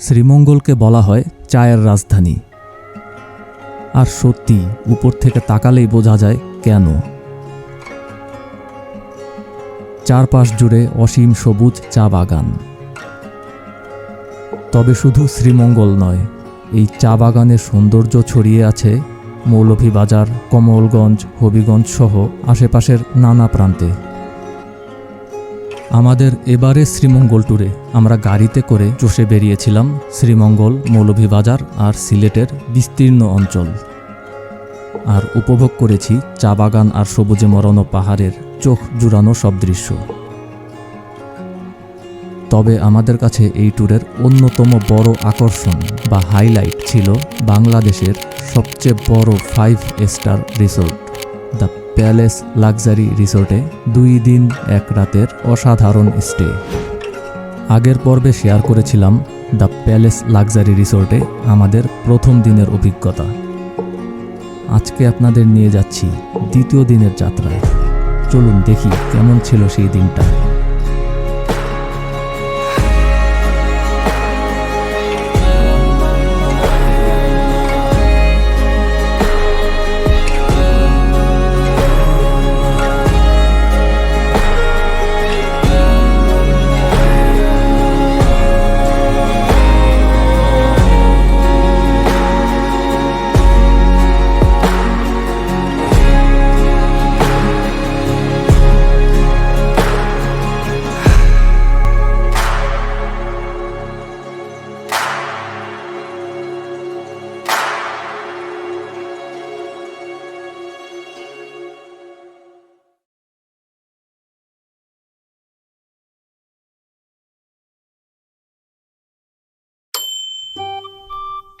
শ্রীমঙ্গলকে বলা হয় চায়ের রাজধানী। আর সত্যি, উপর থেকে তাকালেই বোঝা যায় কেন। চারপাশ জুড়ে অসীম সবুজ চা বাগান। তবে শুধু শ্রীমঙ্গল নয়, এই চা বাগানের সৌন্দর্য ছড়িয়ে আছে মৌলভীবাজার, কমলগঞ্জ, হবিগঞ্জ সহ আশেপাশের নানা প্রান্তে। আমাদের এবারে শ্রীমঙ্গল ট্যুরে আমরা গাড়িতে করে চষে বেরিয়েছিলাম শ্রীমঙ্গল মৌলভীবাজার আর সিলেটের বিস্তীর্ণ অঞ্চল। আর উপভোগ করেছি চা বাগান আর সবুজে মরানো পাহাড়ের চোখ জুড়ানো সব দৃশ্য। তবে আমাদের কাছে এই ট্যুরের অন্যতম বড় আকর্ষণ বা হাইলাইট ছিল বাংলাদেশের সবচেয়ে বড় five star resort the palace luxury রিসোর্টে দুই দিন এক রাতের অসাধারণ স্টে। আগের পর্বে শেয়ার করেছিলাম দ্য প্যালেস লাক্সারি রিসোর্টে আমাদের প্রথম দিনের অভিজ্ঞতা। আজকে আপনাদের নিয়ে যাচ্ছি দ্বিতীয় দিনের যাত্রায়। চলুন দেখি কেমন ছিল সেই দিনটা।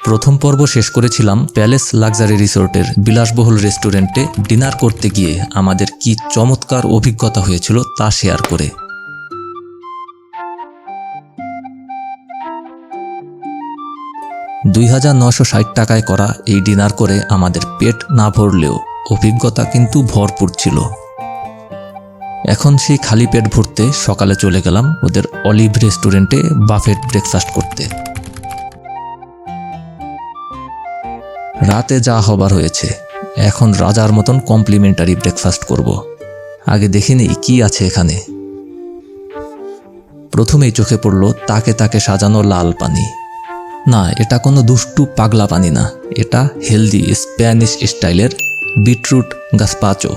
প্রথম পর্ব শেষ করেছিলাম প্যালেস লাক্সারি রিসোর্টের বিলাসবহুল রেস্টুরেন্টে ডিনার করতে গিয়ে আমাদের কি চমৎকার অভিজ্ঞতা হয়েছিল তা শেয়ার করে। দুই হাজার নশো ষাট টাকায় করা এই ডিনার করে আমাদের পেট না ভরলেও অভিজ্ঞতা কিন্তু ভরপুর ছিল। এখন সেই খালি পেট ভরতে সকালে চলে গেলাম ওদের অলিভ রেস্টুরেন্টে বাফেট ব্রেকফাস্ট করতে। রাতে যা হবার হয়েছে, এখন রাজার মতন কমপ্লিমেন্টারি ব্রেকফাস্ট করব। আগে দেখে নেই কি আছে এখানে। প্রথমেই চোখে পড়ল তাকে তাকে সাজানো লাল পানি। না, এটা কোনো দুষ্টু পাগলা পানি না, এটা হেলদি স্প্যানিশ স্টাইলের বিটরুট গাসপাচো।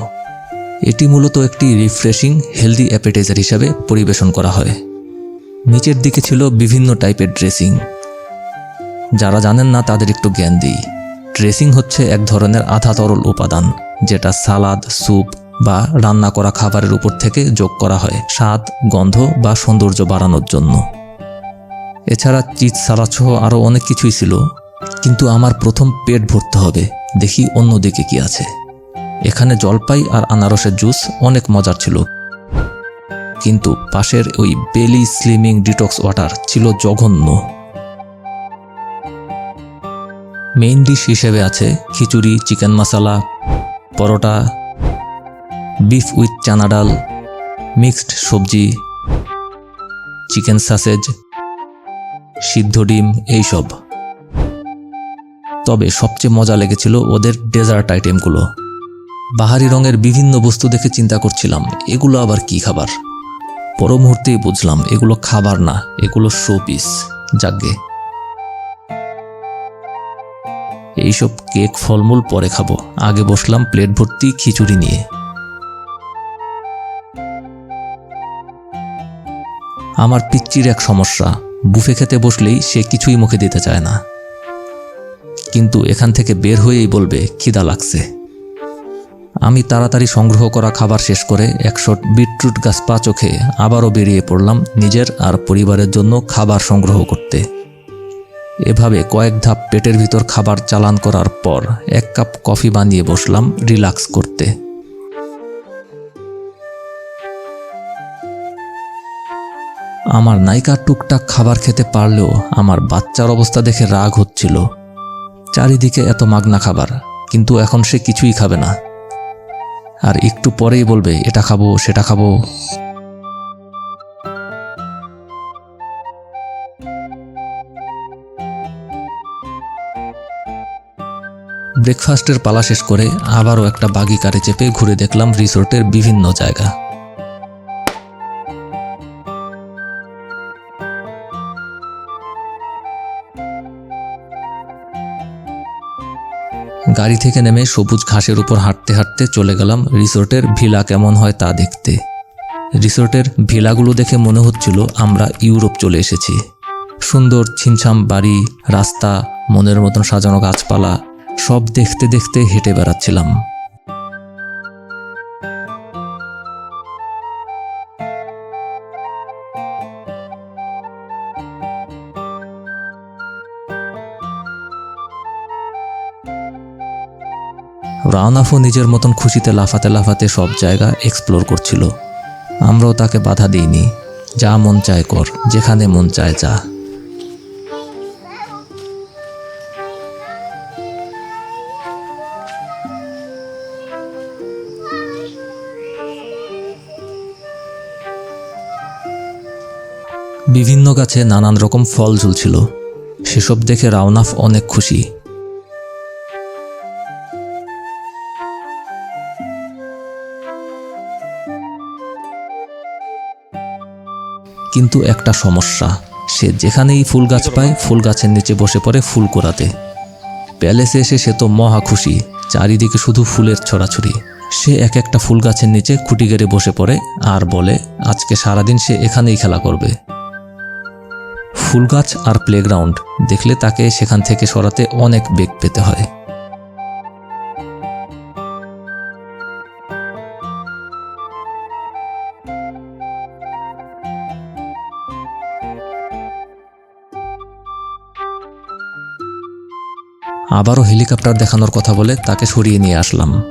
এটি মূলত একটি রিফ্রেশিং হেলদি অ্যাপেটাইজার হিসাবে পরিবেশন করা হয়। নিচের দিকে ছিল বিভিন্ন টাইপের ড্রেসিং যারা জানেন না তাদের একটু জ্ঞান দিই। ড্রেসিং হচ্ছে এক ধরনের আধা তরল উপাদান, যেটা সালাদ, স্যুপ বা রান্না করা খাবারের উপর থেকে যোগ করা হয় স্বাদ, গন্ধ বা সৌন্দর্য বাড়ানোর জন্য। এছাড়া চিজ সালাদ সহ আরও অনেক কিছুই ছিল, কিন্তু আমার প্রথম পেট ভরতে হবে, দেখি অন্যদিকে কি আছে। এখানে জলপাই আর আনারসের জুস অনেক মজার ছিল। কিন্তু পাশের ওই বেলি স্লিমিং ডিটক্স ওয়াটার ছিল জঘন্য। মেইন ডিশ হিসেবে আছে khichdi, chicken masala, paratha, beef with chana dal, mixed সবজি, চিকেন সাসেজ সিদ্ধ ডিম, এইসব। তবে সবচেয়ে মজা লেগেছিল ওদের ডেজার্ট আইটেমগুলো। বাহারি রঙের বিভিন্ন বস্তু দেখে চিন্তা করছিলাম, এগুলো আবার কি খাবার? পর মুহূর্তেই বুঝলাম, এগুলো খাবার না, এগুলো শো পিস যাগ্গে এইসব কেক ফলমূল পরে খাব। আগে বসলাম প্লেট ভর্তি খিচুড়ি নিয়ে। আমার পিচ্চির এক সমস্যা। বুফে খেতে বসলেই সে কিছুই মুখে দিতে চায় না। কিন্তু এখান থেকে বের হয়েই বলবে, খিদা লাগছে। আমি তাড়াতাড়ি সংগ্রহ করা খাবার শেষ করে একশো বিটরুট গাছ পা চোখে আবারও বেরিয়ে পড়লাম নিজের আর পরিবারের জন্য খাবার সংগ্রহ করতে। এভাবে কয়েক ধাপ পেটের ভিতর খাবার চালান করার পর এক কাপ কফি বানিয়ে বসলাম রিল্যাক্স করতে। আমার নায়িকা টুকটাক খাবার খেতে পারলেও আমার বাচ্চার অবস্থা দেখে রাগ হচ্ছিল। চারিদিকে এত মাগনা খাবার, কিন্তু এখন সে কিছুই খাবে না। আর একটু পরেই বলবে, এটা খাব, সেটা খাব। ব্রেকফাস্টের পালা শেষ করে আবারও একটা বাগি কারে চেপে ঘুরে দেখলাম রিসোর্টের বিভিন্ন জায়গা। গাড়ি থেকে নেমে সবুজ ঘাসের উপর হাঁটতে হাঁটতে চলে গেলাম রিসোর্টের ভিলা কেমন হয় তা দেখতে। রিসোর্টের ভিলাগুলো দেখে মনে হচ্ছিল আমরা ইউরোপ চলে এসেছি। সুন্দর ছিমছাম বাড়ি, রাস্তা, মনের মতন সাজানো গাছপালা সব দেখতে দেখতে হেঁটে বেড়াচ্ছিলাম। রাওনাফও নিজের মতন খুশিতে লাফাতে লাফাতে সব জায়গা এক্সপ্লোর করছিল। আমরাও তাকে বাধা দিইনি। যা মন চায় কর, যেখানে মন চায় যা। বিভিন্ন গাছে নানান রকম ফল ঝুলছিল। সেসব দেখে রাওনাফ অনেক খুশি। কিন্তু একটা সমস্যা, সে যেখানেই ফুল গাছ পায়, ফুল গাছের নিচে বসে পড়ে ফুল কোরাতে। প্যালেসে এসে সে তো মহা খুশি, চারিদিকে শুধু ফুলের ছড়াছড়ি। সে এক একটা ফুল গাছের নিচে খুঁটি গেড়ে বসে পড়ে আর বলে, আজকে সারাদিন সে এখানেই খেলা করবে। ফুল গাছ আর প্লেগ্রাউন্ড দেখলে তাকে সেখান থেকে সরাতে অনেক বেগ পেতে হয়। আবারও হেলিকপ্টার দেখানোর কথা বলে তাকে সরিয়ে নিয়ে আসলাম।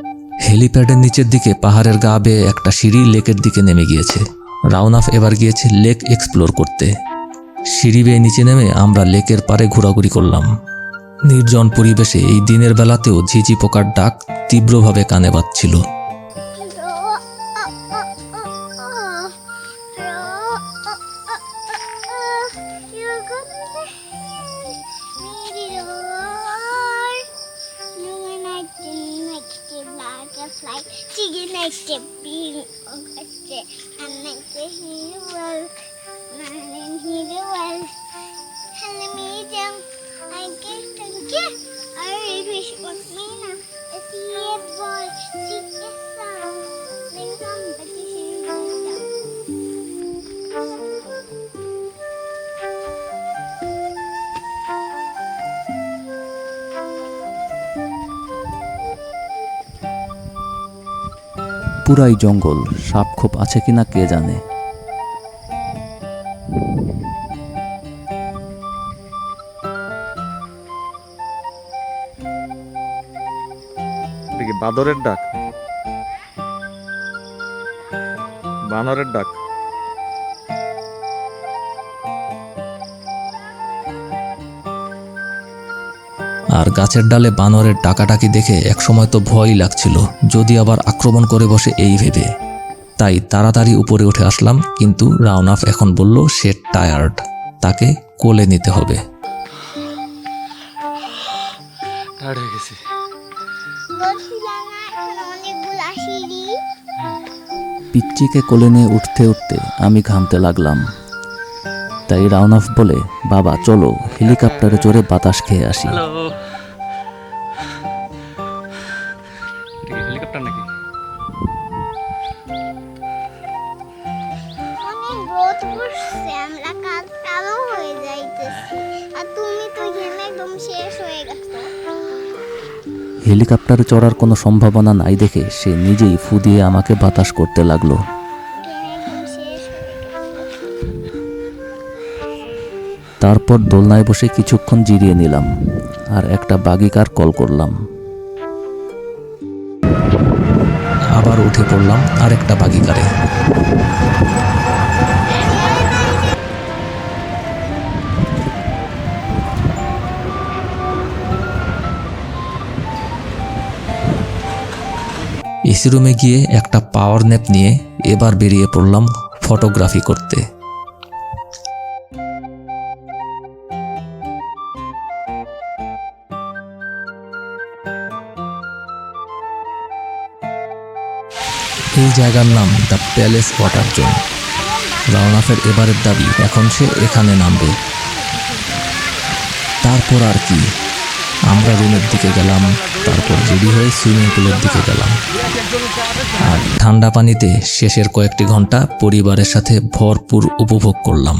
হেলিপ্যাডের নিচের দিকে পাহাড়ের গা বেয়ে একটা সিঁড়ি লেকের দিকে নেমে গিয়েছে। রাউনাফ এবার গিয়েছে লেক এক্সপ্লোর করতে। সিঁড়ি বেয়ে নিচে নেমে আমরা লেকের পারে ঘোরাঘুরি করলাম। নির্জন পরিবেশে এই দিনের বেলাতেও ঝিঁঝি পোকার ডাক তীব্রভাবে কানে বাঁধছিল পুরাই জঙ্গল সাপ খোপ আছে কিনা কে জানে। বাদরের ডাক? বানরের ডাক। আর গাছের ডালে বানরের ডাকাটাকি দেখে একসময় তো ভয়ই লাগছিল যদি আবার আক্রমণ করে বসে এই ভেবে। তাই তাড়াতাড়ি উপরে উঠে আসলাম কিন্তু রাউনাফ এখন বলল সে টায়ার্ড তাকে কোলে নিতে হবে। হয়ে পিচ্চিকে কোলে নিয়ে উঠতে উঠতে আমি ঘামতে লাগলাম। তাই রাউনাফ বলে বাবা চলো হেলিকপ্টারে চড়ে বাতাস খেয়ে আসি। হেলিকপ্টারে চড়ার কোনো সম্ভাবনা নাই দেখে সে নিজেই ফু দিয়ে আমাকে বাতাস করতে লাগল। তারপর দোলনায় বসে কিছুক্ষণ জিরিয়ে নিলাম আর একটা বাগিকার কল করলাম। আবার উঠে পড়লাম আর একটা বাগিকারে। এসি রুমে গিয়ে একটা পাওয়ার ন্যাপ নিয়ে এবার বেরিয়ে পড়লাম ফটোগ্রাফি করতে। এই জায়গার নাম দ্য প্যালেস ওয়াটার জোন রাওনাফের এবারের দাবি, এখন সে এখানে নামবে। তারপর আর কি? আমরা রুমের দিকে গেলাম, তারপর রেডি হয়ে সুইমিং পুলের দিকে গেলাম। আর ঠান্ডা পানিতে শেষের কয়েকটি ঘণ্টা পরিবারের সাথে ভরপুর উপভোগ করলাম।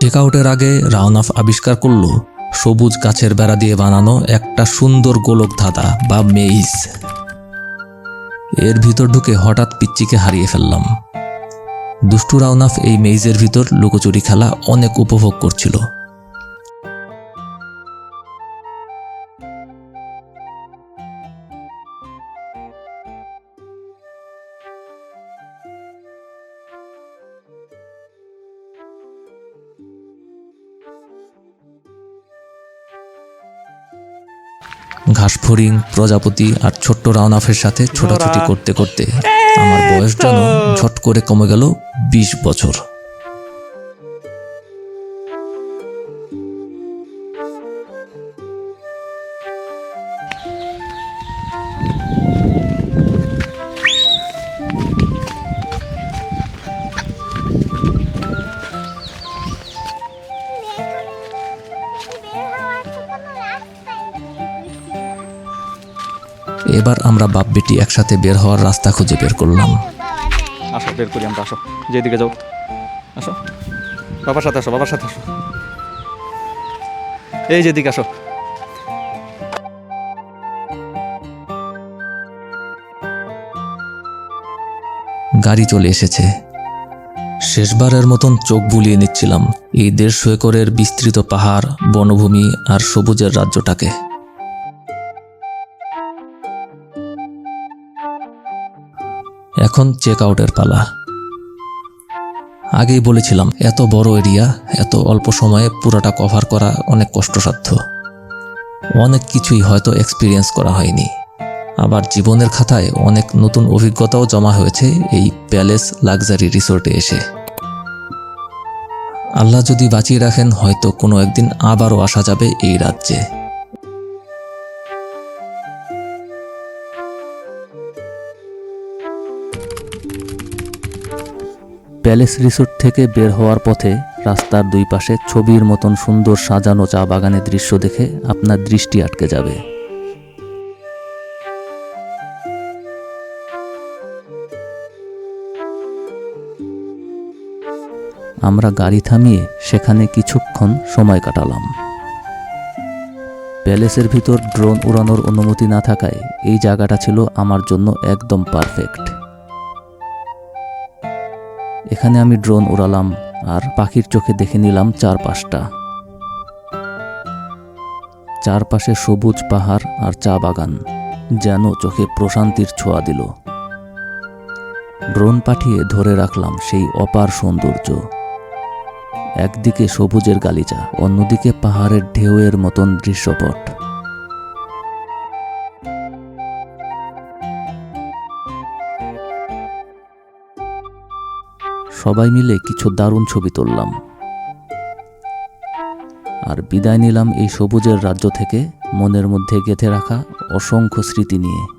টেক আউটের আগে রাওনাফ আবিষ্কার করল, সবুজ গাছের বেড়া দিয়ে বানানো একটা সুন্দর গোলক ধাঁধা বা মেইজ। এর ভিতর ঢুকে হঠাৎ পিচ্চিকে হারিয়ে ফেললাম। দুষ্টু রাওনাফ এই মেইজের ভিতর লুকোচুরি খেলা অনেক উপভোগ করছিল। ঘাসফড়িং প্রজাপতি আর ছোট্ট রাওনাফের সাথে ছোটাছুটি করতে করতে আমার বয়স যেন ঝট করে কমে গেল বিশ বছর। এবার আমরা বাপ বেটি একসাথে বের হওয়ার রাস্তা খুঁজে বের করলাম। আসো বের করি আমরা আসো। যেদিকে যাও। আসো। বাবার সাথে আসো বাবার সাথে আসো। এই যেদিকে আসো। গাড়ি চলে এসেছে। শেষবারের মতন চোখ বুলিয়ে নিচ্ছিলাম এই দেড়শো একরের বিস্তৃত পাহাড় বনভূমি আর সবুজের রাজ্যটাকে। এখন চেক আউটের পালা। আগেই বলেছিলাম, এত বড় এরিয়া এত অল্প সময়ে পুরোটা কভার করা অনেক কষ্টসাধ্য। অনেক কিছুই হয়তো এক্সপিরিয়েন্স করা হয়নি। আবার জীবনের খাতায় অনেক নতুন অভিজ্ঞতাও জমা হয়েছে এই প্যালেস লাক্সারি রিসোর্টে এসে। আল্লাহ যদি বাঁচিয়ে রাখেন, হয়তো কোনো একদিন আবারও আসা যাবে এই রাজ্যে। প্যালেস রিসোর্ট থেকে বের হওয়ার পথে রাস্তার দুই পাশে ছবির মতন সুন্দর সাজানো চা বাগানের দৃশ্য দেখে আপনার দৃষ্টি আটকে যাবে। আমরা গাড়ি থামিয়ে সেখানে কিছুক্ষণ সময় কাটালাম। প্যালেসের ভিতর ড্রোন উড়ানোর অনুমতি না থাকায় এই জায়গাটা ছিল আমার জন্য একদম পারফেক্ট। এখানে আমি ড্রোন উড়ালাম আর পাখির চোখে দেখে নিলাম চারপাশটা। চারপাশে সবুজ পাহাড় আর চা বাগান, যেন চোখে প্রশান্তির ছোঁয়া দিল। ড্রোন পাঠিয়ে ধরে রাখলাম সেই অপার সৌন্দর্য। একদিকে সবুজের গালিচা, অন্যদিকে পাহাড়ের ঢেউয়ের মতন দৃশ্যপট। সবাই মিলে কিছু দারুণ ছবি তুললাম। আর বিদায় নিলাম এই সবুজের রাজ্য থেকে মনের মধ্যে গেঁথে রাখা অসংখ্য স্মৃতি নিয়ে।